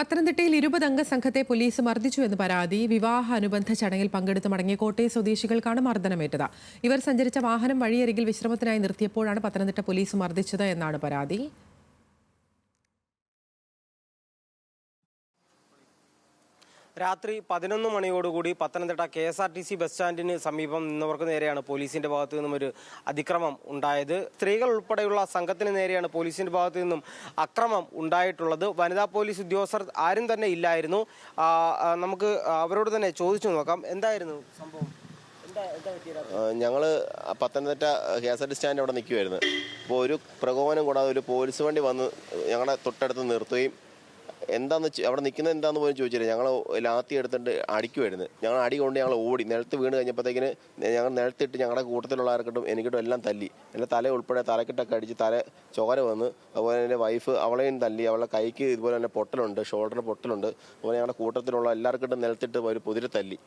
പത്തനംതിട്ടയിൽ ഇരുപതംഗ സംഘത്തെ പോലീസ് മർദ്ദിച്ചു എന്ന് പരാതി. വിവാഹ അനുബന്ധ ചടങ്ങിൽ പങ്കെടുത്ത് മടങ്ങിയ കോട്ടയം സ്വദേശികൾക്കാണ് മർദ്ദനമേറ്റത്. ഇവർ സഞ്ചരിച്ച വാഹനം വഴിയരികിൽ വിശ്രമത്തിനായി നിർത്തിയപ്പോഴാണ് പത്തനംതിട്ട പോലീസ് മർദ്ദിച്ചത് എന്നാണ് പരാതി. രാത്രി പതിനൊന്ന് മണിയോടുകൂടി Pathanamthitta K S R T C bus സ്റ്റാൻഡിന് സമീപം നിന്നവർക്ക് നേരെയാണ് പോലീസിന്റെ ഭാഗത്തു നിന്നും ഒരു അതിക്രമം ഉണ്ടായത്. സ്ത്രീകൾ ഉൾപ്പെടെയുള്ള സംഘത്തിന് നേരെയാണ് പോലീസിന്റെ ഭാഗത്തു നിന്നും അക്രമം ഉണ്ടായിട്ടുള്ളത്. വനിതാ പോലീസ് ഉദ്യോഗസ്ഥർ ആരും തന്നെ ഇല്ലായിരുന്നു. നമുക്ക് അവരോട് തന്നെ ചോദിച്ചു നോക്കാം. എന്തായിരുന്നു സംഭവം? ഞങ്ങൾ Pathanamthitta K S R T stand അവിടെ നിൽക്കുമായിരുന്നു അപ്പോൾ ഒരു പ്രകോപനം കൂടാതെ ഒരു പോലീസ് വണ്ടി വന്ന് ഞങ്ങളുടെ തൊട്ടടുത്ത് നിർത്തുകയും എന്താന്ന് അവിടെ നിൽക്കുന്നത് എന്താന്ന് പോലും ചോദിച്ചില്ല. ഞങ്ങൾ ലാത്തി എടുത്തിട്ട് അടിക്കുമായിരുന്നു ഞങ്ങൾ അടി കൊണ്ട് ഞങ്ങൾ ഓടി നിലത്ത് വീണ് കഴിഞ്ഞപ്പോഴത്തേക്കിന് ഞങ്ങൾ നിലത്തിട്ട് ഞങ്ങളുടെ കൂട്ടത്തിലുള്ള ആർക്കിട്ടും എനിക്കിട്ടും എല്ലാം തല്ലി. എന്റെ തല ഉൾപ്പെടെ തലക്കിട്ടൊക്കെ അടിച്ച് തല ചോര വന്ന് അതുപോലെ എന്റെ വൈഫ് അവളെയും തല്ലി അവളെ കൈക്ക് ഇതുപോലെ തന്നെ പൊട്ടലുണ്ട് ഷോൾഡറിന് പൊട്ടലുണ്ട്. അതുപോലെ ഞങ്ങളുടെ കൂട്ടത്തിലുള്ള എല്ലാവർക്കിട്ടും നിലത്തിട്ട് ഒരു പുതിരെ തല്ലി.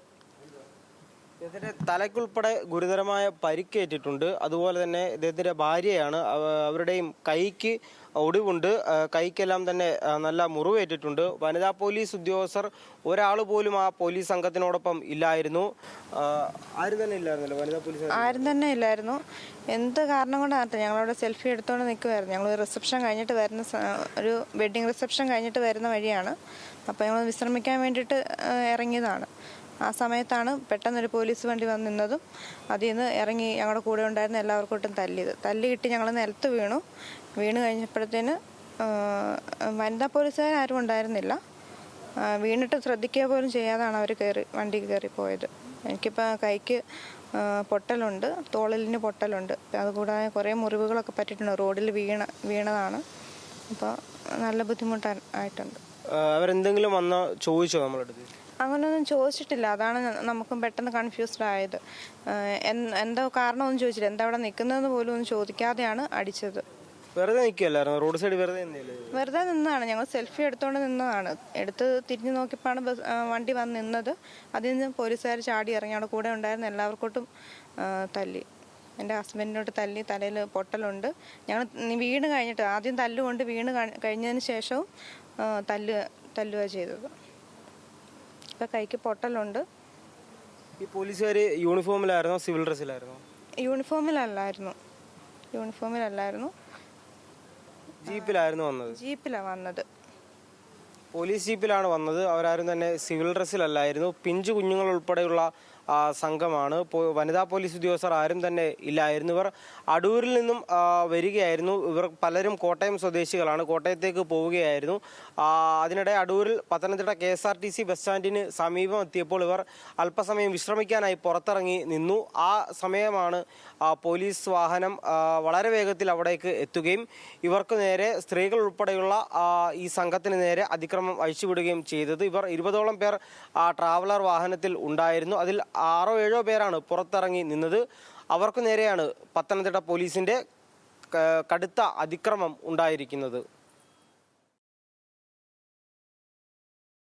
ഇദ്ദേഹത്തിന്റെ തലയ്ക്കുൾപ്പെടെ ഗുരുതരമായ പരിക്കേറ്റിട്ടുണ്ട്. അതുപോലെ തന്നെ ഇദ്ദേഹത്തിന്റെ ഭാര്യയാണ് അവരുടെയും കൈക്ക് ഒടിവുണ്ട്. കൈക്കെല്ലാം തന്നെ നല്ല മുറിവേറ്റിട്ടുണ്ട്. വനിതാ പോലീസ് ഉദ്യോഗസ്ഥർ ഒരാൾ പോലും ആ പോലീസ് സംഘത്തിനോടൊപ്പം ഇല്ലായിരുന്നു. ആരും തന്നെ ഇല്ലായിരുന്നല്ലോ വനിതാ പോലീസ് ആരും തന്നെ ഇല്ലായിരുന്നു. എന്ത് കാരണം കൊണ്ടാണ് ഞങ്ങളവിടെ സെൽഫി എടുത്തുകൊണ്ട് നിൽക്കുമായിരുന്നു ഞങ്ങൾ റിസപ്ഷൻ കഴിഞ്ഞിട്ട് വരുന്ന ഒരു വെഡ്ഡിങ് റിസപ്ഷൻ കഴിഞ്ഞിട്ട് വരുന്ന വഴിയാണ്. അപ്പോൾ ഞങ്ങൾ വിശ്രമിക്കാൻ വേണ്ടിയിട്ട് ഇറങ്ങിയതാണ്. ആ സമയത്താണ് പെട്ടെന്നൊരു പോലീസ് വണ്ടി വന്ന് നിന്നതും അതിൽ നിന്ന് ഇറങ്ങി ഞങ്ങളുടെ കൂടെ ഉണ്ടായിരുന്ന എല്ലാവർക്കും തല്ലിയത്. തല്ലി കിട്ടി ഞങ്ങൾ നിലത്ത് വീണു. വീണ് കഴിഞ്ഞപ്പോഴത്തേന് വനിതാ പോലീസുകാർ ആരും ഉണ്ടായിരുന്നില്ല. വീണിട്ട് ശ്രദ്ധിക്കുക പോലും ചെയ്യാതാണ് അവർ കയറി വണ്ടി കയറി പോയത് എനിക്കിപ്പോൾ കൈക്ക് പൊട്ടലുണ്ട് തോളലിന് പൊട്ടലുണ്ട്. അതുകൂടാതെ കുറേ മുറിവുകളൊക്കെ പറ്റിയിട്ടുണ്ട്. റോഡിൽ വീണ വീണതാണ്. അപ്പോൾ നല്ല ബുദ്ധിമുട്ടായിട്ടുണ്ട് അവരെന്തെങ്കിലും വന്നോ? ചോദിച്ചോ നമ്മളടുത്ത് അങ്ങനെയൊന്നും ചോദിച്ചിട്ടില്ല. അതാണ് നമുക്കും പെട്ടെന്ന് കൺഫ്യൂസ്ഡ് ആയത്. എന്തോ കാരണമൊന്നും ചോദിച്ചില്ല. എന്താ അവിടെ നിൽക്കുന്നതെന്ന് പോലും ഒന്നും ചോദിക്കാതെയാണ് അടിച്ചത്. വെറുതെ നിൽക്കുകയല്ലായിരുന്നു റോഡ് സൈഡ് വെറുതെ വെറുതെ നിന്നതാണ് ഞങ്ങൾ സെൽഫി എടുത്തുകൊണ്ട് നിന്നതാണ്. എടുത്ത് തിരിഞ്ഞു നോക്കിയപ്പോഴാണ് ബസ് വണ്ടി വന്ന് നിന്നത്. അതിൽ നിന്ന് പോലീസുകാർ ചാടി ഇറങ്ങി. അവിടെ കൂടെ ഉണ്ടായിരുന്ന എല്ലാവർക്കോട്ടും തല്ലി. എന്റെ ഹസ്ബൻഡിനോട്ട് തല്ലി തലയിൽ പൊട്ടലുണ്ട്. ഞങ്ങൾ വീണ് കഴിഞ്ഞിട്ട് ആദ്യം തല്ലുകൊണ്ട് വീണ് കഴി- കഴിഞ്ഞതിന് ശേഷവും തല്ല് തല്ലുക ചെയ്തത്. ഇപ്പം കൈക്ക് പൊട്ടലുണ്ട്. ഈ പോലീസുകാർ യൂണിഫോമിലായിരുന്നോ സിവിൽ ഡ്രസ്സിലായിരുന്നോ? യൂണിഫോമിലല്ലായിരുന്നു. യൂണിഫോമിലല്ലായിരുന്നു. ജീപ്പിലായിരുന്നു വന്നത്? ജീപ്പിലാണ് വന്നത്. പോലീസ് ജീപ്പിലാണ് വന്നത്. അവരാരും തന്നെ സിവിൽ ഡ്രസ്സിലല്ലായിരുന്നു. പിഞ്ചു കുഞ്ഞുങ്ങൾ ഉൾപ്പെടെയുള്ള സംഘമാണ്. വനിതാ പോലീസ് ഉദ്യോഗസ്ഥർ ആരും തന്നെ ഇല്ലായിരുന്നു. ഇവർ അടൂരിൽ നിന്നും വരികയായിരുന്നു. ഇവർ പലരും കോട്ടയം സ്വദേശികളാണ്. കോട്ടയത്തേക്ക് പോവുകയായിരുന്നു. അതിനിടെ അടൂരിൽ Pathanamthitta K S R T C bus സ്റ്റാൻഡിന് സമീപം എത്തിയപ്പോൾ ഇവർ അല്പസമയം വിശ്രമിക്കാനായി പുറത്തിറങ്ങി നിന്നു. ആ സമയമാണ് പോലീസ് വാഹനം വളരെ വേഗത്തിൽ അവിടേക്ക് എത്തുകയും ഇവർക്ക് നേരെ സ്ത്രീകൾ ഉൾപ്പെടെയുള്ള ഈ സംഘത്തിന് നേരെ അതിക്രമം അഴിച്ചുവിടുകയും ചെയ്തത്. ഇവർ ഇരുപതോളം പേർ ട്രാവലർ വാഹനത്തിൽ ഉണ്ടായിരുന്നു. അതിൽ ആറോ ഏഴോ പേരാണ് പുറത്തിറങ്ങി നിന്നത്. അവർക്ക് നേരെയാണ് പത്തനംതിട്ട പോലീസിന്റെ ക- കടുത്ത അതിക്രമം ഉണ്ടായിരിക്കുന്നത്.